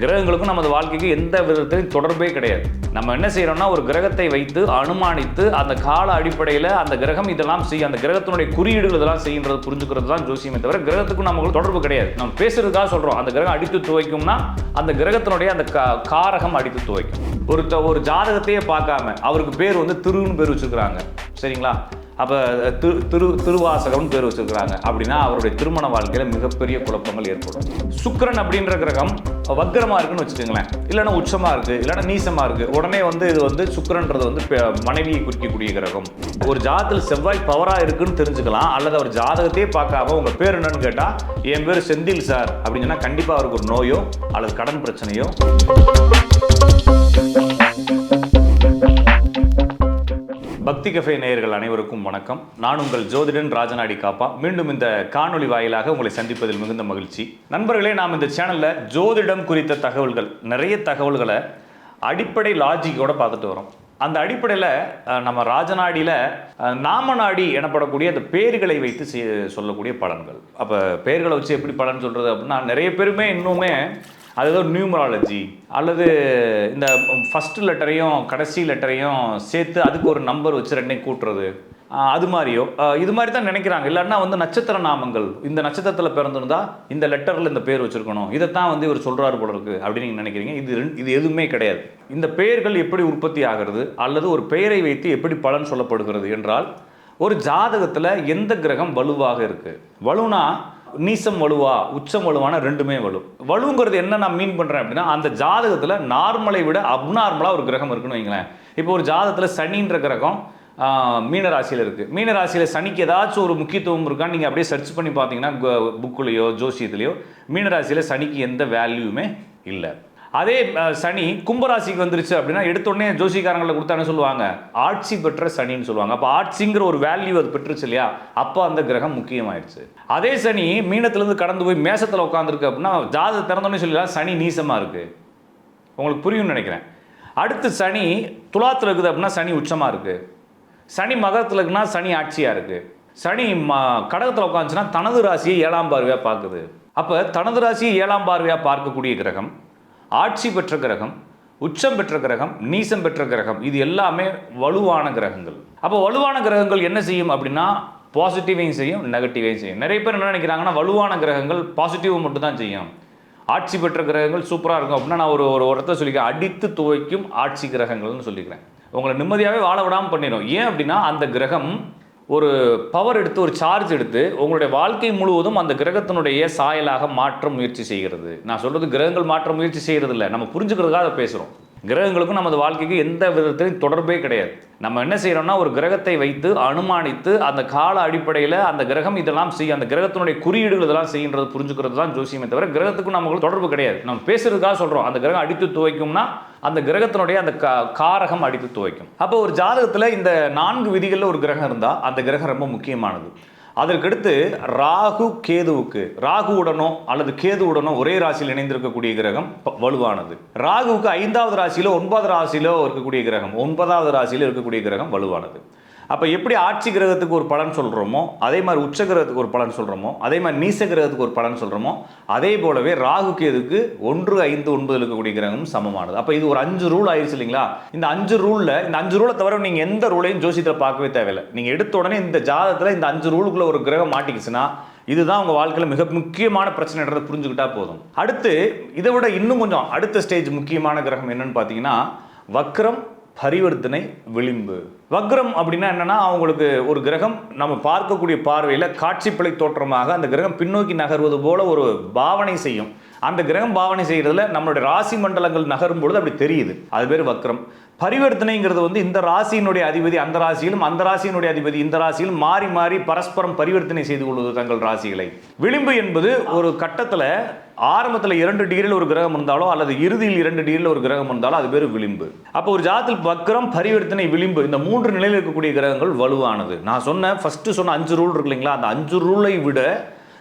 கிரகங்களுக்கும் நமது வாழ்க்கைக்கு எந்த விதத்திலும் தொடர்பே கிடையாது. நம்ம என்ன செய்கிறோம்னா ஒரு கிரகத்தை வைத்து அனுமானித்து அந்த கால அடிப்படையில் அந்த கிரகம் இதெல்லாம் செய்யும் அந்த கிரகத்தினுடைய குறியீடுகள் இதெல்லாம் செய்யுன்றது புரிஞ்சுக்கிறது தான் ஜோசியமே தவிர கிரகத்துக்கும் நமக்கு தொடர்பு கிடையாது. நம்ம பேசுறதுக்காக சொல்கிறோம் அந்த கிரகம் அடித்து துவைக்கும்னா அந்த கிரகத்தினுடைய அந்த க காரகம் அடித்து துவைக்கும். ஒரு ஒரு ஜாதகத்தையே பார்க்காம அவருக்கு பேர் வந்து திருன்னு பேர் வச்சுருக்குறாங்க. சரிங்களா? அப்போ திரு திரு திருவாசகம்னு பேர் வச்சிருக்கிறாங்க. அப்படின்னா அவருடைய திருமண வாழ்க்கையில் மிகப்பெரிய குழப்பங்கள் ஏற்படும். சுக்கரன் அப்படின்ற கிரகம் வக்கரமாக இருக்குன்னு வச்சுக்கோங்களேன். இல்லைன்னா உச்சமாக இருக்குது இல்லைன்னா நீசமாக இருக்குது உடனே வந்து இது வந்து சுக்கரன்றது வந்து பெ- மனைவியை குறிக்கக்கூடிய கிரகம். ஒரு ஜாதகத்தில் செவ்வாய் பவராக இருக்குன்னு தெரிஞ்சுக்கலாம் அல்லது அவர் ஜாதகத்தையே பார்க்காம உங்கள் பேர் என்னன்னு கேட்டால் என் பேர் செந்தில் சார். அப்படின்னு சொன்னால் கண்டிப்பாக அவருக்கு ஒரு நோயோ அல்லது கடன் பிரச்சனையோ பக்தி கஃபே நேயர்கள் அனைவருக்கும் வணக்கம். நான் உங்கள் ஜோதிடன் ராஜநாடி காப்பா. மீண்டும் இந்த காணொளி வாயிலாக உங்களை சந்திப்பதில் மிகுந்த மகிழ்ச்சி. நண்பர்களே நாம் இந்த சேனலில் ஜோதிடம் குறித்த தகவல்கள் நிறைய தகவல்களை அடிப்படை லாஜிக்கோடு பார்த்துட்டு வரோம். அந்த அடிப்படையில் நம்ம ராஜநாடியில் நாமநாடி எனப்படக்கூடிய அந்த பேர்களை வைத்து செய்- சொல்லக்கூடிய பலன்கள். அப்போ பேர்களை வச்சு எப்படி பலன் சொல்கிறது அப்படின்னா நிறைய பேருமே இன்னுமே அது ஏதோ நியூமராலஜி அல்லது இந்த ஃபஸ்ட்டு லெட்டரையும் கடைசி லெட்டரையும் சேர்த்து அதுக்கு ஒரு நம்பர் வச்சு ரெண்டையும் கூட்டுறது. அது மாதிரியோ. இது மாதிரி தான் நினைக்கிறாங்க. இல்லைன்னா வந்து நட்சத்திர நாமங்கள். இந்த நட்சத்திரத்தில் பிறந்திருந்தா இந்த லெட்டரில் இந்த பேர் வச்சிருக்கணும். இதைத்தான் வந்து இவர் சொல்கிறாரு போல இருக்கு அப்படின்னு நீங்கள் நினைக்கிறீங்க. இது இது எதுவுமே கிடையாது. இந்த பெயர்கள் எப்படி உற்பத்தி ஆகிறது அல்லது ஒரு பெயரை வைத்து எப்படி பலன் சொல்லப்படுகிறது என்றால் ஒரு ஜாதகத்தில் எந்த கிரகம் வலுவாக இருக்குது வலுனா நீசம் வலுவா உச்சம் வலுவான ரெண்டுமே வலு. வலுங்கிறது என்ன நான் மீன் பண்ணுறேன் அப்படின்னா அந்த ஜாதகத்தில் நார்மலை விட அப்நார்மலாக ஒரு கிரகம் இருக்குன்னு வைங்களேன். இப்போ ஒரு ஜாதகத்தில் சனின்ற கிரகம் மீனராசியில் இருக்குது மீனராசியில் சனிக்கு ஏதாச்சும் ஒரு முக்கியத்துவம் இருக்கான்னு நீங்கள் அப்படியே சர்ச் பண்ணி பார்த்தீங்கன்னா புக்குலேயோ ஜோசியத்துலேயோ மீனராசியில் சனிக்கு எந்த வேல்யூமே இல்லை. அதே சனி கும்பராசிக்கு வந்துருச்சு அப்படின்னா எடுத்தோடனே ஜோசிக்காரங்களை கொடுத்தா சொல்லுவாங்க. ஆட்சி பெற்ற சனின்னு சொல்லுவாங்க. அப்போ ஆட்சிங்கிற ஒரு வேல்யூ அது பெற்றுச்சு இல்லையா? அப்போ அந்த கிரகம் முக்கியமாயிருச்சு. அதே சனி மீனத்துலேருந்து கடந்து போய் மேசத்தில் உட்காந்துருக்கு அப்படின்னா ஜாதகத்தை திறந்தோடனே சொல்லலாம் சனி நீசமாக இருக்குது உங்களுக்கு புரியும்னு நினைக்கிறேன். அடுத்து சனி துலாத்தில் இருக்குது அப்படின்னா சனி உச்சமாக இருக்குது சனி மகரத்தில் இருக்குன்னா சனி ஆட்சியாக இருக்குது சனி ம கடகத்தில் உட்காந்துச்சுன்னா தனது ராசியை ஏழாம் பார்வையாக பார்க்குது. அப்போ தனது ராசியை ஏழாம் பார்வையாக பார்க்கக்கூடிய கிரகம் ஆட்சி பெற்ற கிரகம் உச்சம் பெற்ற கிரகம் நீசம் பெற்ற கிரகம் இது எல்லாமே வலுவான கிரகங்கள். அப்போ வலுவான கிரகங்கள் என்ன செய்யும் அப்படின்னா பாசிட்டிவையும் செய்யும் நெகட்டிவையும் செய்யும். நிறைய பேர் என்ன நினைக்கிறாங்கன்னா வலுவான கிரகங்கள் பாசிட்டிவ் மட்டும் தான் செய்யும். ஆட்சி பெற்ற கிரகங்கள் சூப்பராக இருக்கும் அப்படின்னா நான் ஒரு ஒரு இடத்த சொல்லிக்கிறேன் அடித்து துவைக்கும் ஆட்சி கிரகங்கள்னு சொல்லிக்கிறேன். உங்களை நிம்மதியாகவே வாழ விடாமல் பண்ணிடும் ஏன் அப்படின்னா அந்த கிரகம் ஒரு பவர் எடுத்து ஒரு சார்ஜ் எடுத்து உங்களுடைய வாழ்க்கை முழுவதும் அந்த கிரகத்தினுடைய சாயலாக மாற்ற முயற்சி செய்கிறது. நான் சொல்கிறது கிரகங்கள் மாற்ற முயற்சி செய்கிறது இல்லை நம்ம புரிஞ்சுக்கிறதுக்காக அதை பேசுகிறோம் கிரகங்களுக்கும் நமது வாழ்க்கைக்கு எந்த விதத்திலும் தொடர்பே கிடையாது. நம்ம என்ன செய்கிறோம்னா ஒரு கிரகத்தை வைத்து அனுமானித்து அந்த கால அடிப்படையில் அந்த கிரகம் இதெல்லாம் செய்யும் அந்த கிரகத்தினுடைய குறியீடுகள் இதெல்லாம் செய்யுன்றது புரிஞ்சுக்கிறது தான் ஜோசியமே தவிர கிரகத்துக்கும் நமக்கு தொடர்பு கிடையாது. நம்ம பேசுறதுக்காக சொல்கிறோம் அந்த கிரகம் அடித்து துவைக்கும்னா அந்த கிரகத்தினுடைய அந்த காரகம் அடித்து துவைக்கும். அப்போ ஒரு ஜாதகத்தில் இந்த நான்கு விதிகளில் ஒரு கிரகம் இருந்தால் அந்த கிரகம் ரொம்ப முக்கியமானது. அதற்கடுத்து ராகு கேதுவுக்கு ராகுவுடனோ அல்லது கேதுவுடனோ ஒரே ராசியில் இணைந்திருக்கக்கூடிய கிரகம் ப- வலுவானது. ராகுவுக்கு ஐந்தாவது ராசியிலோ ஒன்பதாவது ராசியிலோ இருக்கக்கூடிய கிரகம் ஒன்பதாவது ராசியில இருக்கக்கூடிய கிரகம் வலுவானது. அப்போ எப்படி ஆட்சி கிரகத்துக்கு ஒரு பலன் சொல்கிறோமோ அதே மாதிரி உச்ச கிரகத்துக்கு ஒரு பலன் சொல்கிறோமோ அதே மாதிரி நீச கிரகத்துக்கு ஒரு பலன் சொல்கிறோமோ அதே போலவே ராகு கேதுக்கு ஒன்று ஐந்து ஒன்பதில் இருக்கக்கூடிய கிரகமும் சமமானது. அப்போ இது ஒரு அஞ்சு ரூல் ஆயிடுச்சு இல்லைங்களா? இந்த அஞ்சு ரூலில் இந்த அஞ்சு ரூலை தவிர நீங்கள் எந்த ரூலையும் ஜோசியத்தில் பார்க்கவே தேவையில்லை. நீங்கள் எடுத்த உடனே இந்த ஜாதகத்தில் இந்த அஞ்சு ரூலுக்குள்ள ஒரு கிரகம் மாட்டிக்கிச்சுன்னா இதுதான் உங்கள் வாழ்க்கையில் மிக முக்கியமான பிரச்சனைன்றதை புரிஞ்சுக்கிட்டா போதும். அடுத்து இதை விட இன்னும் கொஞ்சம் அடுத்த ஸ்டேஜ் முக்கியமான கிரகம் என்னன்னு பார்த்தீங்கன்னா வக்ரம் பரிவர்த்தனை விளிம்பு. வக்ரம் அப்படின்னா என்னன்னா அவங்களுக்கு ஒரு கிரகம் நம்ம பார்க்கக்கூடிய பார்வையில் காட்சிப்பிழை தோற்றமாக அந்த கிரகம் பின்னோக்கி நகர்வது போல ஒரு பாவனை செய்யும். அந்த கிரகம் பாவனை செய்கிறதுல நம்மளுடைய ராசி மண்டலங்கள் நகரும் பொழுது அப்படி தெரியுது. அது பேர் வக்ரம். பரிவர்த்தனைங்கிறது வந்து இந்த ராசியினுடைய அதிபதி அந்த ராசியிலும் அந்த ராசியினுடைய அதிபதி இந்த ராசியிலும் மாறி மாறி பரஸ்பரம் பரிவர்த்தனை செய்து கொள்வது தங்கள் ராசிகளை. விளிம்பு என்பது ஒரு கட்டத்தில் ஆரம்பத்தில் இரண்டு டிகிரியில் ஒரு கிரகம் இருந்தாலோ அல்லது இறுதியில் இரண்டு டிகிரியில் ஒரு கிரகம் இருந்தாலோ அது பேர் விளிம்பு. அப்போ ஒரு ஜாதத்தில் வக்ரம் பரிவர்த்தனை விளிம்பு இந்த மூன்று நிலையில் இருக்கக்கூடிய கிரகங்கள் வலுவானது. நான் சொன்ன ஃபஸ்ட்டு சொன்ன அஞ்சு ரூல் இருக்கு இல்லைங்களா? அந்த அஞ்சு ரூலை விட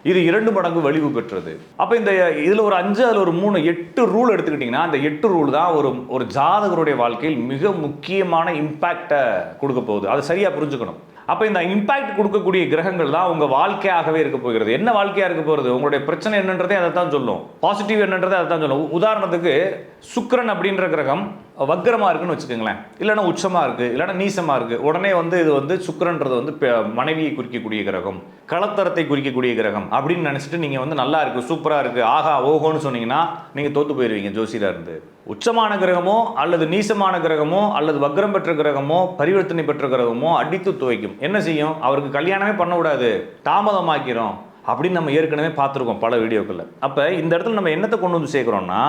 இது இரண்டு மடங்கு வலிவு பெற்றது. அப்போ இந்த இதில் ஒரு அஞ்சு அதில் ஒரு மூணு எட்டு ரூல் எடுத்துக்கிட்டிங்கன்னா அந்த எட்டு ரூல் தான் ஒரு ஒரு ஜாதகருடைய வாழ்க்கையில் மிக முக்கியமான இம்பேக்டை கொடுக்க போகுது. அதை சரியாக புரிஞ்சுக்கணும். அப்போ இந்த இம்பாக்ட் கொடுக்கக்கூடிய கிரகங்கள் தான் உங்கள் வாழ்க்கையாகவே இருக்க போகிறது. என்ன வாழ்க்கையாக இருக்க போகிறது உங்களுடைய பிரச்சனை என்னன்றதே அதை தான் சொல்லும். பாசிட்டிவ் என்னன்றதே அதை தான் சொல்லும் உதாரணத்துக்கு சுக்கரன் அப்படின்ற கிரகம் வக்கரமாக இருக்குன்னு வச்சுக்கோங்களேன். இல்லைன்னா உச்சமாக இருக்குது இல்லைன்னா நீசமாக இருக்குது உடனே வந்து இது வந்து சுக்கிரன்றது வந்து பெ- மனைவியை குறிக்கக்கூடிய கிரகம் களத்தரத்தை குறிக்கக்கூடிய கிரகம் அப்படின்னு நினச்சிட்டு நீங்கள் வந்து நல்லா இருக்குது சூப்பராக இருக்குது ஆஹா ஓஹோன்னு சொன்னீங்கன்னா நீங்கள் தோற்று போயிடுவீங்க ஜோசியராக இருந்து. உச்சமான கிரகமோ அல்லது நீசமான கிரகமோ அல்லது வக்ரம் பெற்ற கிரகமோ பரிவர்த்தனை பெற்ற கிரகமோ அடித்து துவைக்கும். என்ன செய்யும்? அவருக்கு கல்யாணமே பண்ணக்கூடாது தாமதமாக்கிறோம் அப்படின்னு நம்ம ஏற்கனவே பார்த்துருக்கோம் பல வீடியோக்களில். அப்போ இந்த இடத்துல நம்ம என்னத்தை கொண்டு வந்து சேர்க்குறோம்னா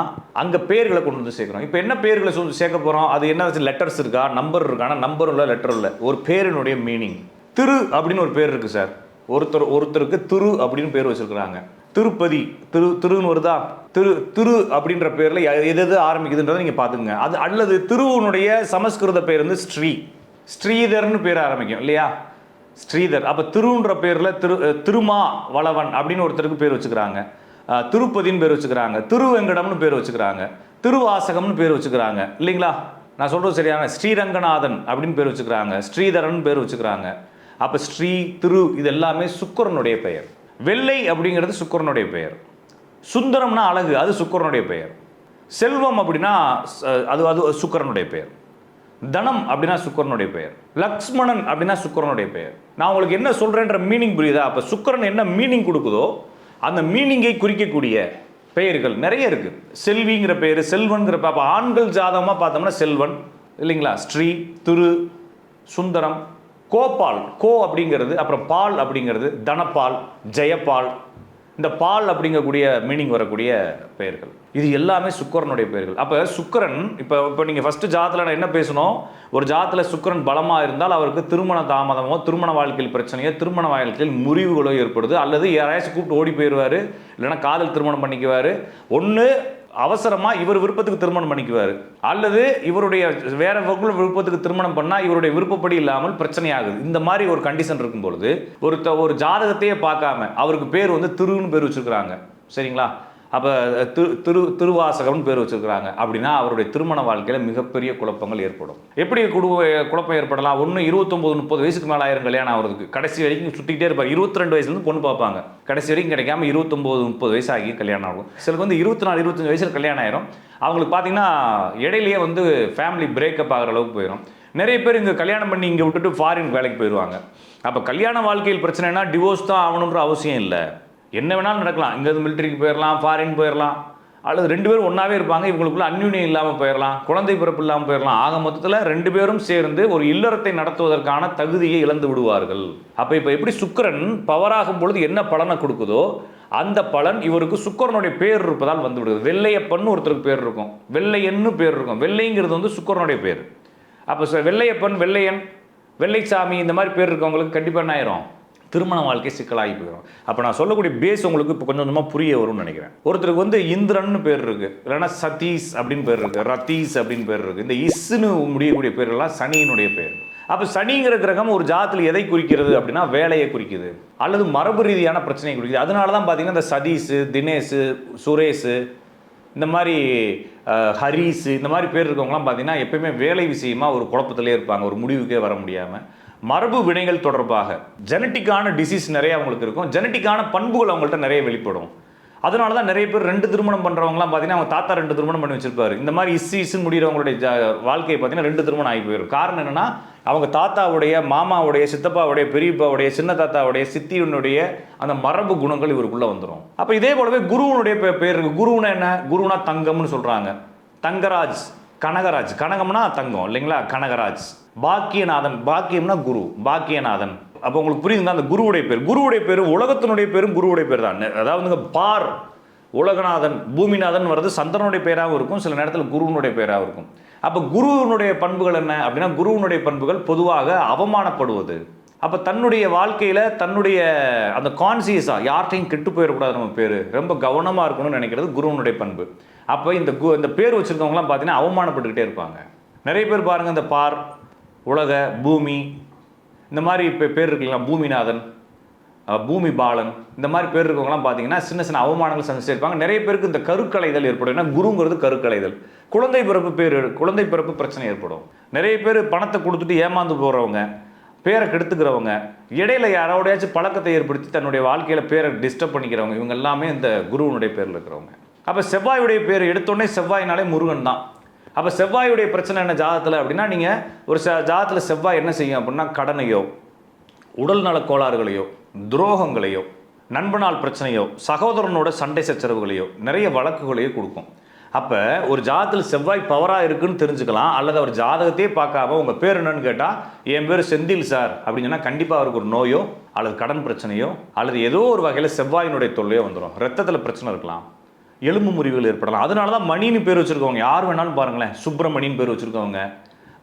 அங்கே பேர்களை கொண்டு வந்து சேர்க்குறோம். இப்போ என்ன பேர்களை சொல்லி சேர்க்க போகிறோம் அது என்ன லெட்டர்ஸ் இருக்கா? நம்பர் இருக்கானா நம்பர் இல்லை லெட்டர் இல்லை ஒரு பேரினுடைய மீனிங் திரு அப்படின்னு ஒரு பேர் இருக்குது சார் ஒருத்தர் ஒருத்தருக்கு திரு அப்படின்னு பேர் வச்சிருக்கிறாங்க. திருப்பதி திரு திருன்னு வருதா? திரு திரு அப்படின்ற பேரில் எது எது ஆரம்பிக்குதுன்றதை நீங்கள் பார்த்துங்க அது அல்லது திருவனுடைய சமஸ்கிருத பேர் வந்து ஸ்ரீ. ஸ்ரீதர்னு பேர் ஆரம்பிக்கும் இல்லையா? ஸ்ரீதர். அப்போ திருன்ற பேரில் திரு திருமா வளவன் அப்படின்னு ஒருத்தருக்கு பேர் வச்சுக்கிறாங்க. திருப்பதின்னு பேர் வச்சுக்கிறாங்க. திருவெங்கடம்னு பேர் வச்சுக்கிறாங்க. திருவாசகம்னு பேர் வச்சுக்கிறாங்க. இல்லைங்களா? நான் சொல்கிறது சரியான ஸ்ரீரங்கநாதன் அப்படின்னு பேர் வச்சுக்கிறாங்க. ஸ்ரீதரன் பேர் வச்சுக்கிறாங்க. அப்போ ஸ்ரீ திரு இது எல்லாமே சுக்கரனுடைய பெயர். வெள்ளை அப்படிங்கிறது சுக்கரனுடைய பெயர். சுந்தரம்னா அழகு அது சுக்கரனுடைய பெயர். செல்வம் அப்படின்னா அது அது சுக்கரனுடைய பெயர். தனம் அப்படின்னா சுக்கரனுடைய பெயர். லக்ஷ்மணன் அப்படின்னா சுக்கரனுடைய பெயர். நான் உங்களுக்கு என்ன சொல்கிறேன்ற மீனிங் புரியுதா? அப்போ சுக்கரன் என்ன மீனிங் கொடுக்குதோ அந்த மீனிங்கை குறிக்கக்கூடிய பெயர்கள் நிறைய இருக்குது செல்விங்கிற பெயர் செல்வன்கிற அப்போ ஆண்கள் ஜாதகமாக பார்த்தோம்னா செல்வன் இல்லைங்களா? ஸ்ரீ திரு சுந்தரம் கோபால் கோ அப்படிங்கிறது அப்புறம் பால் அப்படிங்கிறது தனப்பால் ஜெயபால் இந்த பால் அப்படிங்கக்கூடிய மீனிங் வரக்கூடிய பெயர்கள். இது எல்லாமே சுக்கரனுடைய பெயர்கள். அப்போ சுக்கரன் இப்போ இப்போ நீங்கள் ஃபஸ்ட்டு ஜாத்தில் நான் என்ன பேசணும்? ஒரு ஜாத்தில் சுக்கரன் பலமாக இருந்தால் அவருக்கு திருமண தாமதமோ திருமண வாழ்க்கையில் பிரச்சனையோ திருமண வாழ்க்கையில் முறிவுகளோ ஏற்படுது. அல்லது யாராச்சும் கூப்பிட்டு ஓடி போயிடுவார் இல்லைன்னா காதல் திருமணம் பண்ணிக்குவார். ஒன்று அவசரமாக இவர் விருப்பத்துக்கு திருமணம் பண்ணிக்குவார். அல்லது இவருடைய வேற வகுல விருப்பத்துக்கு திருமணம் பண்ணால் இவருடைய விருப்பப்படி இல்லாமல் பிரச்சனை ஆகுது. இந்த மாதிரி ஒரு கண்டிஷன் இருக்கும் பொழுது ஒரு த- ஒரு ஜாதகத்தையே பார்க்காம அவருக்கு பேர் வந்து திருன்னு பேர் வச்சிருக்கிறாங்க. சரிங்களா? அப்போ திரு திரு திருவாசகம்னு பேர் வச்சுருக்கிறாங்க. அப்படின்னா அவருடைய திருமண வாழ்க்கையில் மிகப்பெரிய குழப்பங்கள் ஏற்படும். எப்படி குடு குழப்பம் ஏற்படலாம்? ஒன்று இருபத்தொம்போது முப்பது வயசுக்கு மேலே ஆயிரம் கல்யாணம் ஆகிறதுக்கு. கடைசி வரைக்கும் சுற்றிக்கிட்டே இருப்பார். இருபத்தி ரெண்டு வயசுலேருந்து பொண்ணு பார்ப்பாங்க. கடைசி வரைக்கும் கிடைக்காம இருபத்தொம்போது முப்பது வயசு ஆகி கல்யாணம் ஆகும். சிலருக்கு வந்து இருபத்தி நாலு இருபத்தஞ்சு வயசில் கல்யாணம் ஆயிரும். அவங்களுக்கு பார்த்தீங்கன்னா இடையிலேயே வந்து ஃபேமிலி பிரேக்கப் ஆகிற அளவுக்கு போயிடும் நிறைய பேர் இங்கே கல்யாணம் பண்ணி இங்கே விட்டுட்டு ஃபாரின் வேலைக்கு போயிடுவாங்க அப்போ கல்யாண வாழ்க்கையில் பிரச்சனைனா டிவோர்ஸ் தான் ஆகணுன்ற அவசியம் இல்லை. என்ன வேணாலும் நடக்கலாம். இங்கேருந்து மிலிட்டரிக்கு போயிடலாம் ஃபாரின் போயிடலாம் அல்லது ரெண்டு பேரும் ஒன்றாவே இருப்பாங்க இவங்களுக்குள்ள அந்யூனியம் இல்லாமல் போயிடலாம் குழந்தை பிறப்பு இல்லாமல் போயிடலாம் ஆக மொத்தத்தில் ரெண்டு பேரும் சேர்ந்து ஒரு இல்லறத்தை நடத்துவதற்கான தகுதியை இழந்து விடுவார்கள். அப்போ இப்போ எப்படி சுக்கிரன் பவராகும் பொழுது என்ன பலனை கொடுக்குதோ அந்த பலன் இவருக்கு சுக்கிரனுடைய பேர் இருப்பதால் வந்து விடுது வெள்ளையப்பன்னு ஒருத்தருக்கு பேர் இருக்கும். வெள்ளையன்னு பேர் இருக்கும். வெள்ளைங்கிறது வந்து சுக்கரனுடைய பேர். அப்போ ச- வெள்ளையப்பன் வெள்ளையன் வெள்ளைச்சாமி இந்த மாதிரி பேர் இருக்கவங்களுக்கு கண்டிப்பாக என்ன ஆயிரும்? திருமண வாழ்க்கை சிக்கலாகி போயிடும். அப்போ நான் சொல்லக்கூடிய பேஸ் உங்களுக்கு இப்போ கொஞ்சம் கொஞ்சமாக புரிய வரும்னு நினைக்கிறேன். ஒருத்தருக்கு வந்து இந்திரன்னு பேர் இருக்கு. இல்லைன்னா சதீஷ் அப்படின்னு பேர் இருக்கு. ரத்தீஸ் அப்படின்னு பேர் இருக்கு. இந்த இஸ்னு முடியக்கூடிய பேர்கள்லாம் சனியினுடைய பேர். அப்போ சனிங்கிற கிரகம் ஒரு ஜாத்தில் எதை குறிக்கிறது அப்படின்னா வேலையை குறிக்குது. அல்லது மரபு ரீதியான பிரச்சனையை குறிக்குது. அதனால தான் பார்த்தீங்கன்னா இந்த சதீஷ் தினேஷ் சுரேஷ் இந்த மாதிரி அஹ், இந்த மாதிரி பேர் இருக்கவங்களாம் பார்த்தீங்கன்னா எப்பயுமே வேலை விஷயமா ஒரு குழப்பத்திலே இருப்பாங்க. ஒரு முடிவுக்கே வர முடியாமல் மரபு வினைகள் தொடர்பாக ஜெனட்டிக்கான டிசீஸ் நிறைய அவங்களுக்கு இருக்கும். ஜெனட்டிக்கான பண்புகள் அவங்கள்ட்ட நிறைய வெளிப்படும். அதனால தான் நிறைய பேர் ரெண்டு திருமணம் பண்ணுறவங்களாம் பார்த்தீங்கன்னா அவங்க தாத்தா ரெண்டு திருமணம் பண்ணி வச்சிருப்பாரு. இந்த மாதிரி இசு இசுன்னு முடிகிறவங்களுடைய ஜ வாழ்க்கையை பார்த்தீங்கன்னா ரெண்டு திருமணம் ஆகி போயிடும் காரணம் என்னென்னா அவங்க தாத்தாவுடைய மாமாவுடைய சித்தப்பாவுடைய பெரியப்பாவுடைய சின்ன தாத்தாவுடைய சித்தியினுடைய அந்த மரபு குணங்கள் இவருக்குள்ளே வந்துடும் அப்போ இதே போலவே குருவனுடைய பே- பேர் இருக்குது குருவுனா என்ன? குருனா தங்கம்னு சொல்கிறாங்க தங்கராஜ் கனகராஜ். கனகம்னா தங்கம் இல்லைங்களா? கனகராஜ். பாக்கியநாதன் பாக்கியம்னா குரு பாக்கியநாதன். அப்போ உங்களுக்கு புரியுதுங்க அந்த குருவுடைய பேர். குருவுடைய பேர் உலகத்தினுடைய பேரும் குருவுடைய பேர் தான். அதாவது பார் உலகநாதன் பூமிநாதன் வர்றது சந்திரனுடைய பேராகவும் இருக்கும். சில நேரத்தில் குருவனுடைய பேராகவும் இருக்கும். அப்போ குருவினுடைய பண்புகள் என்ன? அப்படின்னா குருவனுடைய பண்புகள் பொதுவாக அவமானப்படுவது. அப்போ தன்னுடைய வாழ்க்கையில் தன்னுடைய அந்த கான்சியஸாக யார்கிட்டையும் கெட்டு போயிடக்கூடாது நம்ம பேர். ரொம்ப கவனமாக இருக்கணும்னு நினைக்கிறது குருவனுடைய பண்பு. அப்போ இந்த கு இந்த பேர் வச்சுருக்கவங்களாம் பார்த்தீங்கன்னா அவமானப்பட்டுக்கிட்டே இருப்பாங்க. நிறைய பேர் பாருங்கள் இந்த பார் உலக பூமி இந்த மாதிரி இப்போ பேர் இருக்குங்களா பூமிநாதன் பூமி பாலன் இந்த மாதிரி பேர் இருக்கவங்கலாம் பார்த்தீங்கன்னா சின்ன சின்ன அவமானங்கள் சந்திச்சிருப்பாங்க நிறைய பேருக்கு இந்த கருக்கலைதல் ஏற்படும். ஏன்னா குருங்கிறது கருக்கலைதல். குழந்தை பிறப்பு பேர் குழந்தை பிறப்பு பிரச்சனை ஏற்படும். நிறைய பேர் பணத்தை கொடுத்துட்டு ஏமாந்து போகிறவங்க பேரை கெடுத்துக்கிறவங்க இடையில யாரோடையாச்சும் பழக்கத்தை ஏற்படுத்தி தன்னுடைய வாழ்க்கையில் பேரை டிஸ்டர்ப் பண்ணிக்கிறவங்க இவங்க எல்லாமே இந்த குருவனுடைய பேரில் இருக்கிறவங்க. அப்போ செவ்வாயுடைய பேர் எடுத்தோடனே செவ்வாயினாலே முருகன் தான். அப்போ செவ்வாயுடைய பிரச்சனை என்ன ஜாதகத்தில் அப்படின்னா நீங்கள் ஒரு ச ஜாதத்தில் செவ்வாய் என்ன செய்யும் அப்படின்னா கடனையோ உடல் நலக் கோளாறுகளையோ துரோகங்களையோ நண்பனால் பிரச்சனையோ சகோதரனோட சண்டை சச்சரவுகளையோ நிறைய வழக்குகளையோ கொடுக்கும். அப்போ ஒரு ஜாதத்தில் செவ்வாய் பவராக இருக்குன்னு தெரிஞ்சுக்கலாம் அல்லது அவர் ஜாதகத்தையே பார்க்காம உங்கள் பேர் என்னன்னு கேட்டால் என் பேர் செந்தில் சார் அப்படின்னு சொன்னால் கண்டிப்பாக அவருக்கு ஒரு நோயோ அல்லது கடன் பிரச்சனையோ அல்லது ஏதோ ஒரு வகையில் செவ்வாயினுடைய தொல்லையோ வந்துடும் ரத்தத்தில் பிரச்சனை இருக்கலாம். எலும்பு முறிவுகள் ஏற்படலாம். அதனால தான் மணின்னு பேர் வச்சுருக்கவங்க. யார் வேணாலும் பாருங்களேன். சுப்பிரமணின்னு பேர் வச்சுருக்கவங்க.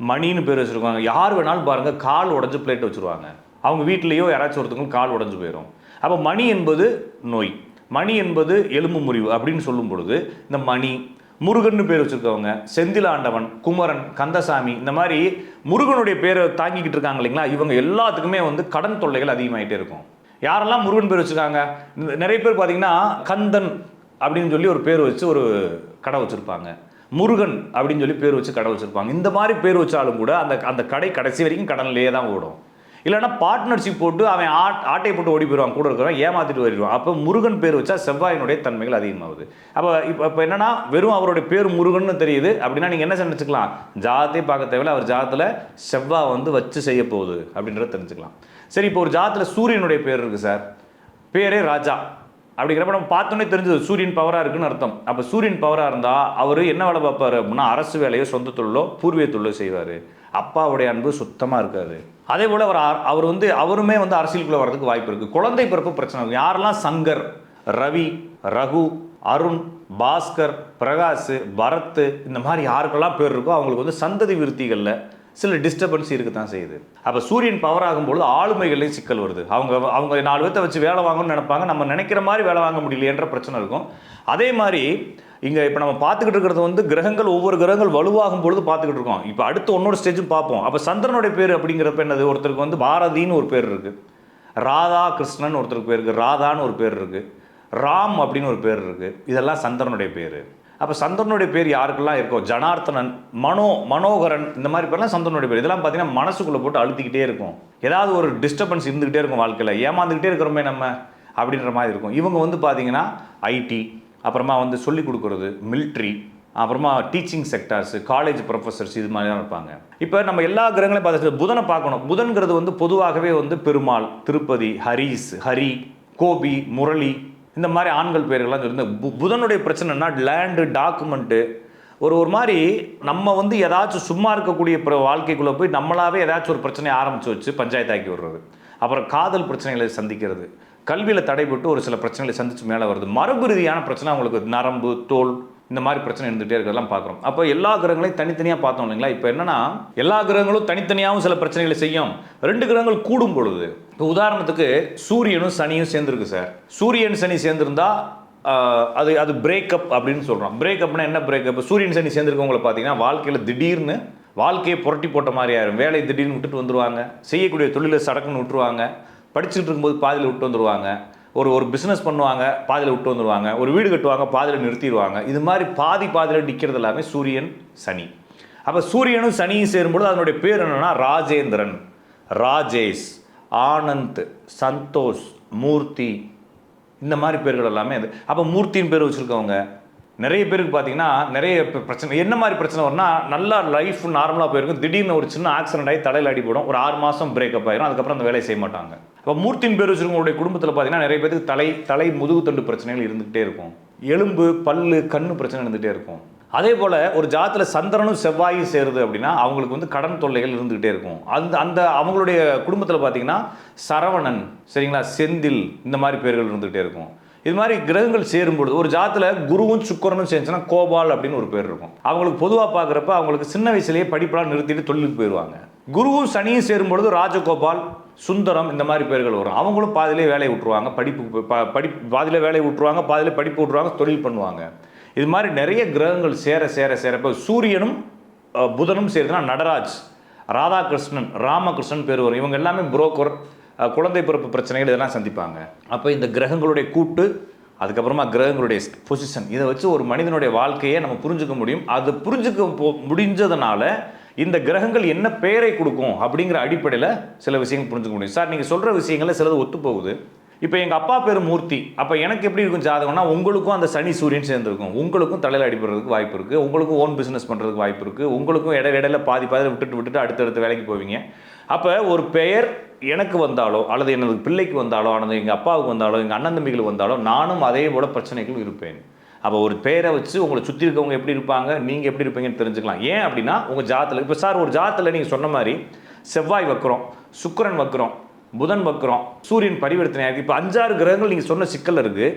மணின்னு பேர் வச்சுருக்கவங்க. யார் வேணாலும் பாருங்கள் கால் உடஞ்சி பிளேட் வச்சுருவாங்க. அவங்க வீட்லேயோ யாராச்சும் ஒருத்தவங்களுக்கு கால் உடஞ்சி போயிடும் அப்போ மணி என்பது நோய். மணி என்பது எலும்பு முறிவு அப்படின்னு சொல்லும் பொழுது இந்த மணி முருகன்னு பேர் வச்சுருக்கவங்க செந்திலாண்டவன் குமரன் கந்தசாமி இந்த மாதிரி முருகனுடைய பேரை தாங்கிக்கிட்டு இருக்காங்க இல்லைங்களா? இவங்க எல்லாத்துக்குமே வந்து கடன் தொல்லைகள் அதிகமாகிட்டே இருக்கும். யாரெல்லாம் முருகன் பேர் வச்சுருக்காங்க? நிறைய பேர் பார்த்தீங்கன்னா கந்தன் அப்படின்னு சொல்லி ஒரு பேர் வச்சு ஒரு கடை வச்சுருப்பாங்க. முருகன் அப்படின்னு சொல்லி பேர் வச்சு கடை வச்சுருப்பாங்க. இந்த மாதிரி பேர் வச்சாலும் கூட அந்த அந்த கடை கடைசி வரைக்கும் கடன்லேயே தான் ஓடும். இல்லைன்னா பார்ட்னர்ஷிப் போட்டு அவன் ஆட் ஆட்டை போட்டு ஓடி போயிடுவான் கூட இருக்கிறவன் ஏமாத்திட்டு வருவான் அப்போ முருகன் பேர் வச்சா செவ்வாயினுடைய தன்மைகள் அதிகமாகுது. அப்போ இப்போ இப்போ என்னன்னா வெறும் அவருடைய பேர் முருகன்னு தெரியுது. அப்படின்னா நீங்கள் என்ன நினச்சிக்கலாம் ஜாதத்தை பார்க்க தேவையில்ல. அவர் ஜாதத்தில் செவ்வாய் வந்து வச்சு செய்ய போகுது அப்படின்றத தெரிஞ்சுக்கலாம். சரி இப்போ ஒரு ஜாதத்தில் சூரியனுடைய பேர் இருக்குது சார். பேரே ராஜா. அப்படிங்கிறப்ப நம்ம பார்த்தோன்னே தெரிஞ்சது சூரியன் பவராக இருக்குன்னு அர்த்தம். அப்போ சூரியன் பவராக இருந்தால் அவர் என்ன வேலை பார்ப்பார் அப்படின்னா அரசு வேலையோ சொந்த தொழிலோ பூர்வீக தொழிலோ செய்வார். அப்பாவுடைய அன்பு சுத்தமாக இருக்காது. அதே போல் அவர் அ- அவர் வந்து அவருமே வந்து அரசியலுக்குள்ளே வரதுக்கு வாய்ப்பு இருக்குது குழந்தை பிறப்பு பிரச்சனை இருக்கும் யாரெல்லாம் சங்கர் ரவி ரகு அருண் பாஸ்கர் பிரகாஷ் பரத் இந்த மாதிரி யாருக்கெல்லாம் பேர் இருக்கோ அவங்களுக்கு வந்து சந்ததி விருத்திகளில் சில டிஸ்டர்பன்ஸ் இருக்க தான் செய்யுது. அப்போ சூரியன் பவர் ஆகும்பொழுது ஆளுமைகள்லேயும் சிக்கல் வருது. அவங்க அவங்க நாலு பேர்த்த வச்சு வேலை வாங்கணும்னு நினைப்பாங்க. நம்ம நினைக்கிற மாதிரி வேலை வாங்க முடியலையன்ற பிரச்சனை இருக்கும். அதே மாதிரி இங்கே இப்போ நம்ம பார்த்துக்கிட்டு இருக்கிறது வந்து கிரகங்கள் ஒவ்வொரு கிரகங்கள் வலுவாகும் பொழுது பார்த்துக்கிட்டு இருக்கோம். இப்போ அடுத்து ஒன்னொரு ஸ்டேஜும் பார்ப்போம். அப்போ சந்திரனுடைய பேர் அப்படிங்கிறப்ப என்னது? ஒருத்தருக்கு வந்து பாரதின்னு ஒரு பேர் இருக்குது ராதா கிருஷ்ணன் ஒருத்தருக்கு பேர் இருக்குது ராதான்னு ஒரு பேர் இருக்குது ராம் அப்படின்னு ஒரு பேர் இருக்குது இதெல்லாம் சந்திரனுடைய பேர். அப்போ சந்தனுடைய பேர் யாருக்கெல்லாம் இருக்கோ ஜனார்த்தனன் மனோ மனோகரன் இந்த மாதிரி பேர்லாம் சந்தனுடைய பேர். இதெல்லாம் பார்த்தீங்கன்னா மனசுக்குள்ளே போட்டு அழுத்திக்கிட்டே இருக்கும். ஏதாவது ஒரு டிஸ்டர்பன்ஸ் இருந்துக்கிட்டே இருக்கும் வாழ்க்கையில். ஏமாந்துக்கிட்டே இருக்கிறோமே நம்ம அப்படின்ற மாதிரி இருக்கும். இவங்க வந்து பார்த்தீங்கன்னா ஐடி அப்புறமா வந்து சொல்லிக் கொடுக்குறது மில்ட்ரி அப்புறமா டீச்சிங் செக்டார்ஸ் காலேஜ் ப்ரொஃபஸர்ஸ் இது மாதிரி தான் இருப்பாங்க. இப்போ நம்ம எல்லா கிரகங்களையும் பார்த்துட்டு புதனை பார்க்கணும். புதன்கிறது வந்து பொதுவாகவே வந்து பெருமாள் திருப்பதி ஹரிஸ் ஹரி கோபி முரளி இந்த மாதிரி ஆண்கள் பேர்கள்லாம் சொல்லியிருந்தேன் பு புதனுடைய பிரச்சனைனா லேண்டு டாக்குமெண்ட்டு ஒரு ஒரு மாதிரி நம்ம வந்து ஏதாச்சும் சும்மா இருக்கக்கூடிய பிற வாழ்க்கைக்குள்ளே போய் நம்மளாவே ஏதாச்சும் ஒரு பிரச்சனையை ஆரம்பித்து வச்சு பஞ்சாயத்தாக்கி விடுறது. அப்புறம் காதல் பிரச்சனைகளை சந்திக்கிறது. கல்வியில் தடைபட்டு ஒரு சில பிரச்சனைகளை சந்தித்து மேலே வருது. மரபு ரீதியான பிரச்சனை அவங்களுக்கு நரம்பு தோல் இந்த மாதிரி பிரச்சனை இருந்துகிட்டே இருக்கிறதெல்லாம் பார்க்குறோம். அப்போ எல்லா கிரகங்களையும் தனித்தனியாக பார்த்தோம் இல்லைங்களா? இப்போ என்னென்னா எல்லா கிரகங்களும் தனித்தனியாகவும் சில பிரச்சனைகளை செய்யும். ரெண்டு கிரகங்கள் கூடும் பொழுது இப்போ உதாரணத்துக்கு சூரியனும் சனியும் சேர்ந்துருக்கு சார். சூரியன் சனி சேர்ந்துருந்தா அது அது பிரேக்கப் அப்படின்னு சொல்கிறோம் பிரேக்கப்னா என்ன பிரேக்கப் சூரியன் சனி சேர்ந்துருக்கவங்களை பார்த்தீங்கன்னா வாழ்க்கையில் திடீர்னு வாழ்க்கையை புரட்டி போட்ட மாதிரி ஆயிரும். வேலையை திடீர்னு விட்டுட்டு வந்துருவாங்க. செய்யக்கூடிய தொழிலை சடக்குன்னு விட்டுருவாங்க. படிச்சுட்டு இருக்கும்போது பாதியில் விட்டு வந்துருவாங்க. ஒரு ஒரு பிஸ்னஸ் பண்ணுவாங்க பாதியில் விட்டு வந்துடுவாங்க ஒரு வீடு கட்டுவாங்க பாதியில் நிறுத்திடுவாங்க. இது மாதிரி பாதி பாதியில் நிற்கிறது எல்லாமே சூரியன் சனி. அப்போ சூரியனும் சனியும் சேரும்பொழுது அதனுடைய பேர் என்னென்னா ராஜேந்திரன். ராஜேஷ் ஆனந்த் சந்தோஷ் மூர்த்தி. இந்த மாதிரி பேர்கள் எல்லாமே அது. அப்போ மூர்த்தின்னு பேர் வச்சுருக்கவங்க. நிறைய பேருக்கு பார்த்தீங்கன்னா நிறைய பிரச்சனை என்ன மாதிரி பிரச்சனை வரும்னா நல்லா லைஃப் நார்மலாக போயிருக்கும். திடீர்னு ஒரு சின்ன ஆக்சிடென்ட் ஆகி தலையில் அடிபடும். ஒரு ஆறு மாதம் பிரேக்கப் ஆயிரும். அதுக்கப்புறம் அந்த வேலையை செய்ய மாட்டாங்க. இப்போ மூர்த்தின் பேர் வச்சுருக்கவங்களுடைய குடும்பத்தில் பார்த்தீங்கன்னா நிறைய பேருக்கு தலை தலை முதுகுத்தண்டு பிரச்சனைகள் இருந்துகிட்டே இருக்கும். எலும்பு பல்லு கண்ணு பிரச்சனை இருந்துகிட்டே இருக்கும். அதே போல் ஒரு ஜாத்தில் சந்திரனும் செவ்வாயும் சேருது அப்படின்னா அவங்களுக்கு வந்து கடன் தொல்லைகள் இருந்துகிட்டே இருக்கும். அந்த அந்த அவங்களுடைய குடும்பத்தில் பார்த்தீங்கன்னா சரவணன் சரிங்களா? செந்தில் இந்த மாதிரி பேர்கள் இருந்துகிட்டே இருக்கும். இது மாதிரி கிரகங்கள் சேரும்பொழுது ஒரு ஜாத்தில் குருவும் சுக்கரனும் சேர்ந்துச்சுன்னா கோபால் அப்படின்னு ஒரு பேர் இருக்கும். அவங்களுக்கு பொதுவாக பார்க்குறப்ப அவங்களுக்கு சின்ன வயசுலேயே படிப்பெல்லாம் நிறுத்திட்டு தொழிலுக்கு போயிடுவாங்க குருவும் சனியும் சேரும் பொழுது ராஜகோபால் சுந்தரம் இந்த மாதிரி பேர்கள் வரும். அவங்களும் பாதியிலே வேலையை விட்டுருவாங்க. படிப்பு படிப்பு படி வேலையை விட்டுருவாங்க. பாதியில் படிப்பு விட்டுருவாங்க தொழில் பண்ணுவாங்க. இது மாதிரி நிறைய கிரகங்கள் சேர சேர சேர இப்போ சூரியனும் புதனும் சேருதுன்னா நடராஜ் ராதாகிருஷ்ணன் ராமகிருஷ்ணன் பேர் வரும். இவங்க எல்லாமே புரோக்கர் குழந்தை பிறப்பு பிரச்சனைகள் இதெல்லாம் சந்திப்பாங்க. அப்போ இந்த கிரகங்களுடைய கூட்டு அதுக்கப்புறமா கிரகங்களுடைய பொசிஷன் இதை வச்சு ஒரு மனிதனுடைய வாழ்க்கையை நம்ம புரிஞ்சுக்க முடியும். அது புரிஞ்சுக்க போ- முடிஞ்சதுனால இந்த கிரகங்கள் என்ன பெயரை கொடுக்கும் அப்படிங்கிற அடிப்படையில் சில விஷயங்கள் புரிஞ்சுக்க முடியும். சார் நீங்கள் சொல்கிற விஷயங்களில் சிலது ஒத்து போகுது இப்போ எங்கள் அப்பா பேர் மூர்த்தி. அப்போ எனக்கு எப்படி இருக்கும் ஜாதகம்னா உங்களுக்கும் அந்த சனி சூரியன் சேர்ந்துருக்கும். உங்களுக்கும் தலையில் அடிபடுறதுக்கு வாய்ப்பு இருக்குது உங்களுக்கும் ஓன் பிஸ்னஸ் பண்ணுறதுக்கு வாய்ப்பு இருக்குது உங்களுக்கும் இட இடையில பாதி பாதியில் விட்டுட்டு விட்டுட்டு அடுத்தடுத்த வேலைக்கு போவீங்க. அப்போ ஒரு பெயர் எனக்கு வந்தாலோ அல்லது எனது பிள்ளைக்கு வந்தாலோ அல்லது எங்கள் அப்பாவுக்கு வந்தாலோ எங்கள் அண்ணன் தம்பிகளுக்கு வந்தாலோ நானும் அதே போல் பிரச்சனைகள் இருப்பேன். அப்போ ஒரு பேரை வச்சு உங்களை சுற்றி இருக்கவங்க எப்படி இருப்பாங்க நீங்கள் எப்படி இருப்பீங்கன்னு தெரிஞ்சுக்கலாம். ஏன் அப்படின்னா உங்கள் ஜாத்தில் இப்போ சார் ஒரு ஜாத்தில் நீங்கள் சொன்ன மாதிரி செவ்வாய் வக்கிறோம் சுக்கிரன் வக்கிறோம் புதன் வக்கிறோம் சூரியன் பரிவர்த்தனை ஆகி இப்போ அஞ்சாறு கிரகங்கள் நீங்கள் சொன்ன சிக்கல் இருக்குது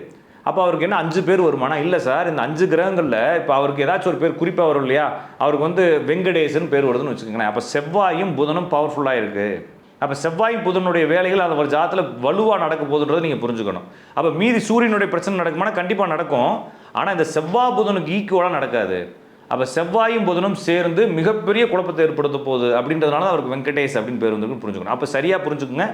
அப்போ அவருக்கு என்ன அஞ்சு பேர் வருமானா இல்லை சார். இந்த அஞ்சு கிரகங்களில் இப்போ அவருக்கு ஏதாச்சும் ஒரு பேர் குறிப்பாக வரும் இல்லையா? அவருக்கு வந்து வெங்கடேசன் பேர் வருதுன்னு வச்சுக்கோங்களேன். அப்போ செவ்வாயும் புதனும் பவர்ஃபுல்லாக இருக்குது அப்போ செவ்வாய் புதனுடைய வேலைகள் அது ஒரு ஜாத்தில் வலுவாக நடக்க போகுதுன்றதை நீங்கள் புரிஞ்சுக்கணும். அப்போ மீதி சூரியனுடைய பிரச்சனை நடக்குமானா கண்டிப்பாக நடக்கும். ஆனால் இந்த செவ்வாய் புதனுக்கு ஈக்குவலாக நடக்காது. அப்போ செவ்வாயும் புதனும் சேர்ந்து மிகப்பெரிய குழப்பத்தை ஏற்படுத்த போகுது அப்படின்றதுனால தான் அவருக்கு வெங்கடேஷ் அப்படின்னு பேர் வந்து புரிஞ்சுக்கணும். அப்போ சரியாக புரிஞ்சுக்குங்க.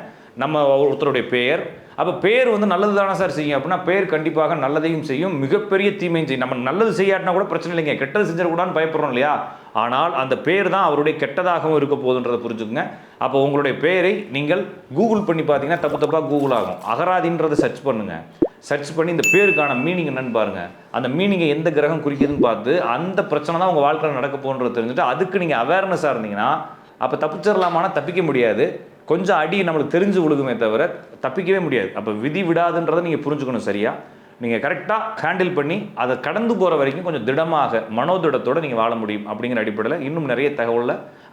நம்ம ஒருத்தருடைய பெயர். அப்போ பேர் வந்து நல்லது தானே சார் செய்யும். அப்படின்னா பேர் கண்டிப்பாக நல்லதையும் செய்யும். மிகப்பெரிய தீமையும் செய்யும். நம்ம நல்லது செய்யாட்டினா கூட பிரச்சனை இல்லைங்க. கெட்டது செஞ்சிடக்கூடாதுன்னு பயப்படுறோம் இல்லையா? ஆனால் அந்த பேர் தான் அவருடைய கெட்டதாகவும் இருக்க போகுதுன்றதை புரிஞ்சுக்கோங்க. அப்போ உங்களுடைய பெயரை நீங்கள் கூகுள் பண்ணி பார்த்தீங்கன்னா தப்பு தப்பாக கூகுள் ஆகும். அகராதின்றதை சர்ச் பண்ணுங்கள் சர்ச் பண்ணி இந்த பேருக்கான மீனிங் என்னன்னு பாருங்கள் அந்த மீனிங்கை எந்த கிரகம் குறிக்குதுன்னு பார்த்து அந்த பிரச்சனை தான் உங்கள் வாழ்க்கையில் நடக்க போகிறது தெரிஞ்சுட்டு அதுக்கு நீங்கள் அவேர்னஸாக இருந்தீங்கன்னா அப்போ தப்பிச்சிடலாமானா தப்பிக்க முடியாது. கொஞ்சம் அடி நம்மளுக்கு தெரிஞ்சு விழுகுமே தவிர தப்பிக்கவே முடியாது. அப்போ விதி விடாதுன்றதை நீங்கள் புரிஞ்சுக்கணும் சரியா? நீங்கள் கரெக்டாக ஹேண்டில் பண்ணி அதை கடந்து போகிற வரைக்கும் கொஞ்சம் திடமாக மனோதிடத்தோடு நீங்கள் வாழ முடியும் அப்படிங்கிற அடிப்படையில் இன்னும் நிறைய தகவலில்